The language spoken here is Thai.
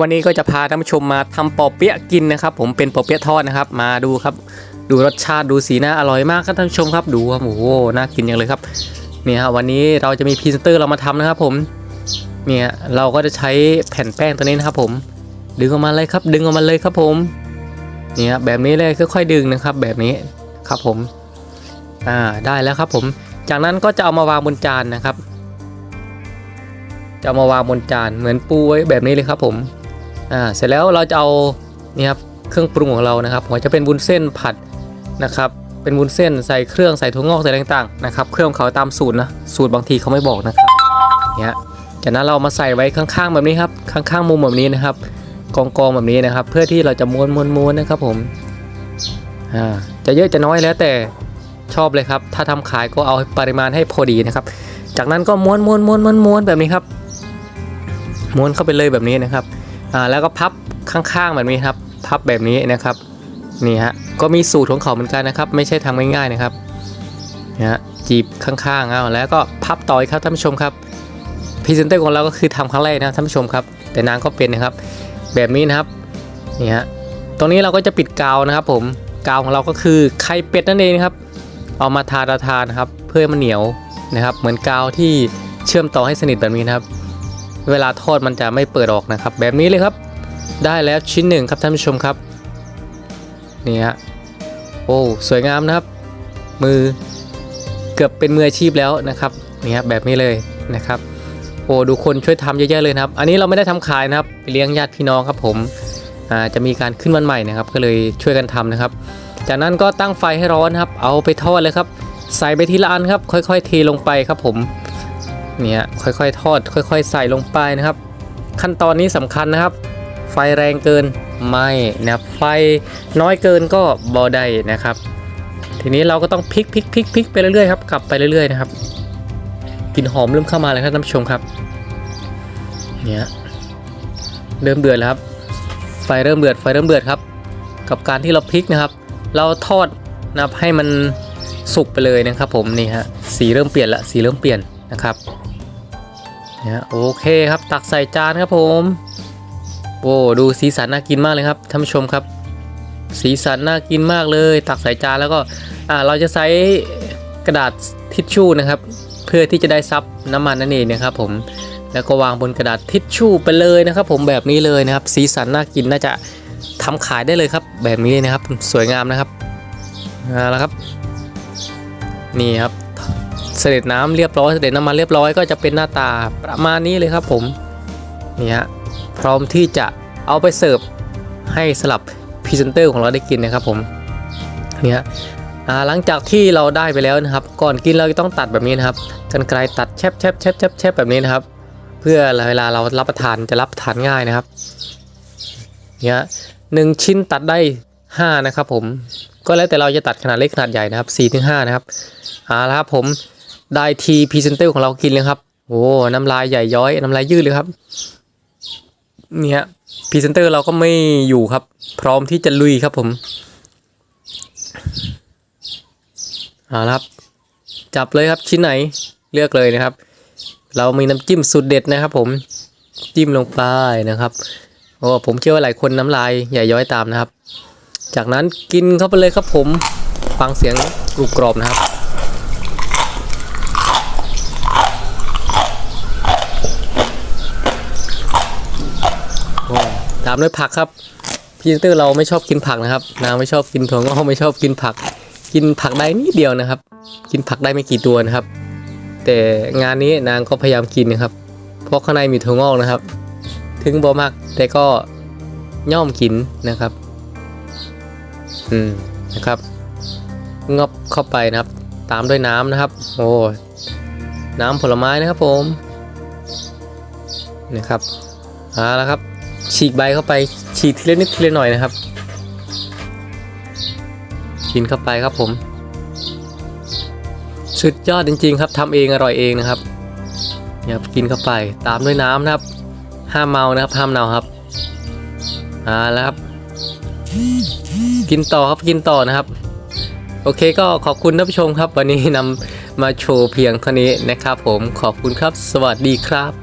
วันนี้ก็จะพาท่านผู้ชมมาทำปอเปี๊ยะกินนะครับ ผมเป็นปอเปี๊ยะทอดนะครับ มาดูครับ ดูรสชาติดูสีหน้าอร่อยมากครับท่านผู้ชมครับดูครับโอ้โหน่ากินอย่างเลยครับเนี่ยฮะวันนี้เราจะมีพรีเซนเตอร์เรามาทำนะครับ ผมเนี่ยเราก็จะใช้แผ่นแป้งตัวนี้นะครับ ผม ดึงออกมาเลยครับ ดึงออกมาเลยครับผมเนี่ยแบบนี้เลยค่อยๆดึงนะครับ แบบนี้ครับผมอ่าได้แล้วครับผม จากนั้นก็จะเอามาวางบนจานนะครับ จะมาวางบนจานเหมือนปูไว้แบบนี้เลยครับผม อ่าเสร็จแล้วเราจะเอานี่ครับเครื่องปรุงของเรานะครับผมจะเป็นวุ้นเส้นผัดนะครับเป็นวุ้นเส้นใส่เครื่องใส่ถั่วงอกใส่อะไรต่างๆนะครับเครื่องเขาตามสูตรนะสูตรบางทีเขาไม่บอกนะครับเนี่ยจากนั้นเรามาใส่ไว้ข้างๆแบบนี้ครับข้างๆมุมแบบนี้นะครับ กองกองๆแบบนี้นะครับ เพื่อที่เราจะม้วนม้วนม้วนนะครับผมอ่าจะเยอะจะน้อยแล้วแต่ชอบเลยครับ ถ้าทำขายก็เอาปริมาณให้พอดีนะครับ จากนั้นก็ม้วนม้วนม้วนม้วนม้วนแบบนี้ครับ ม้วนเข้าไปเลยแบบนี้นะครับ อ่าแล้วก็พับข้างๆแบบนี้ครับ พับแบบนี้นะครับนี่ฮะก็มีสูตรของเขาเหมือนกันนะครับ ไม่ใช่ทำง่ายๆนะครับนะฮะจีบข้างๆเอาแล้วก็พับต่อยครับท่านผู้ชมครับพรีเซนเตอร์ของเราก็คือทำครั้งแรกนะท่านผู้ชมครับ แต่นางก็เป็นนะครับ แบบนี้นะครับนี่ฮะตรงนี้เราก็จะปิดกาวนะครับ ผมกาวของเราก็คือไข่เป็ดนั่นเองครับ เอามาทาทานะครับ เพื่อมันเหนียวนะครับ เหมือนกาวที่เชื่อมต่อให้สนิทแบบนี้นะครับ เวลาทอดมันจะไม่เปิดออกนะครับ แบบนี้เลยครับ ได้แล้วชิ้นหนึ่งครับท่านผู้ชมครับนี่ฮะโอ้สวยงามนะครับ มือเกือบเป็นมืออาชีพแล้วนะครับนี่ฮะแบบนี้เลยนะครับโอ้ดูคนช่วยทำเยอะๆเลยนะครับ อันนี้เราไม่ได้ทำขายนะครับเลี้ยงญาติพี่น้องครับผมจะมีการขึ้นวันใหม่นะครับ ก็เลยช่วยกันทำนะครับ จากนั้นก็ตั้งไฟให้ร้อนครับ เอาไปทอดเลยครับ ใส่ไปทีละอันครับ ค่อย ๆ เทลงไปครับผม เนี่ยค่อยๆ ทอด ค่อย ๆ ใส่ลงไปนะครับ ขั้นตอนนี้สำคัญนะครับ ไฟแรงเกินไม่นะครับไฟน้อยเกินก็บอได้นะครับ ทีนี้เราก็ต้องพลิกพลิกพลิกพลิกไปเรื่อยๆครับกลับไปเรื่อยๆนะครับกลิ่นหอมเริ่มเข้ามาแล้วครับท่านผู้ชมครับเนี่ยเริ่มเดือดแล้วครับ ไฟเริ่มเดือดไฟเริ่มเดือดครับ กับการที่เราพลิกนะครับ เราทอดนะครับให้มันสุกไปเลยนะครับ ผมนี่ฮะสีเริ่มเปลี่ยนละสีเริ่มเปลี่ยน นะครับเนี่ยโอเคครับตักใส่จานครับผมโอ้ดูสีสันน่ากินมากเลยครับท่านผู้ชมครับ สีสันน่ากินมากเลย ตักใส่จานแล้วก็อ่าเราจะใช้กระดาษทิชชู่นะครับ เพื่อที่จะได้ซับน้ำมันนั่นเองนะครับผมแล้วก็วางบนกระดาษทิชชู่ไปเลยนะครับ ผมแบบนี้เลยนะครับ สีสันน่ากินน่าจะทำขายได้เลยครับ แบบนี้นะครับสวยงามนะครับเอาละครับ นี่ครับ เสด็จน้ำเรียบร้อยเสด็จน้ำมันเรียบร้อยก็จะเป็นหน้าตาประมาณนี้เลยครับผมนี่ฮะพร้อมที่จะเอาไปเสิร์ฟให้สลับพรีเซนเตอร์ของเราได้กินนะครับผมนี่ฮะหลังจากที่เราได้ไปแล้วนะครับ ก่อนกินเราต้องตัดแบบนี้นะครับกันไกลตัดแชบแชบแชบแชบแชบแบบนี้นะครับ เพื่อเวลาเรารับประทานจะรับประทานง่ายนะครับเนี่ยหนึ่งชิ้นตัดได้ห้านะครับผมก็แล้วแต่เราจะตัดขนาดเล็กขนาดใหญ่นะครับ4-5ถึงนะครับเอาละครับผม ได้ทีพรีเซนเตอร์ของเรากินเลยครับโอ้น้ำลายใหญ่ย้อย น้ำลายยืดเลยครับ เนี่ยพรีเซนเตอร์เราก็ไม่อยู่ครับ พร้อมที่จะลุยครับผมเอาละครับ จับเลยครับชิ้นไหนเลือกเลยนะครับ เรามีน้ำจิ้มสุดเด็ดนะครับ ผมจิ้มลงไปนะครับโอ้ผมเชื่อว่าหลายคนน้ำลายใหญ่ย้อยตามนะครับ จากนั้นกินเข้าไปเลยครับผมฟังเสียงกรุบกรอบนะครับ ตามด้วยผักครับพรีเซนเตอร์เราไม่ชอบกินผักนะครับนางไม่ชอบกินถั่วงอกไม่ชอบกินผัก กินผักได้นิดเดียวนะครับ กินผักได้ไม่กี่ตัวนะครับ แต่งานนี้นางก็พยายามกินนะครับ เพราะข้างในมีถั่วงอกนะครับ ถึงบ่มากแต่ก็ย่อมกินนะครับ อืมนะครับงบเข้าไปนะครับ ตามด้วยน้ำนะครับ โอ้น้ำผลไม้นะครับผมนะครับเอาละครับ ฉีกใบเข้าไปฉีกทีละนิดทีละหน่อยนะครับกินเข้าไปครับผม สุดยอดจริง ๆ ครับทำเองอร่อยเองนะครับเนี่ยครับกินเข้าไปตามด้วยน้ำนะครับ ห้ามเมานะครับห้ามเมาครับเอาแล้วครับ กินต่อครับกินต่อนะครับ โอเคก็ขอบคุณท่านผู้ชมครับ วันนี้นำมาโชว์เพียงเท่านี้นะครับ ผมขอบคุณครับ สวัสดีครับ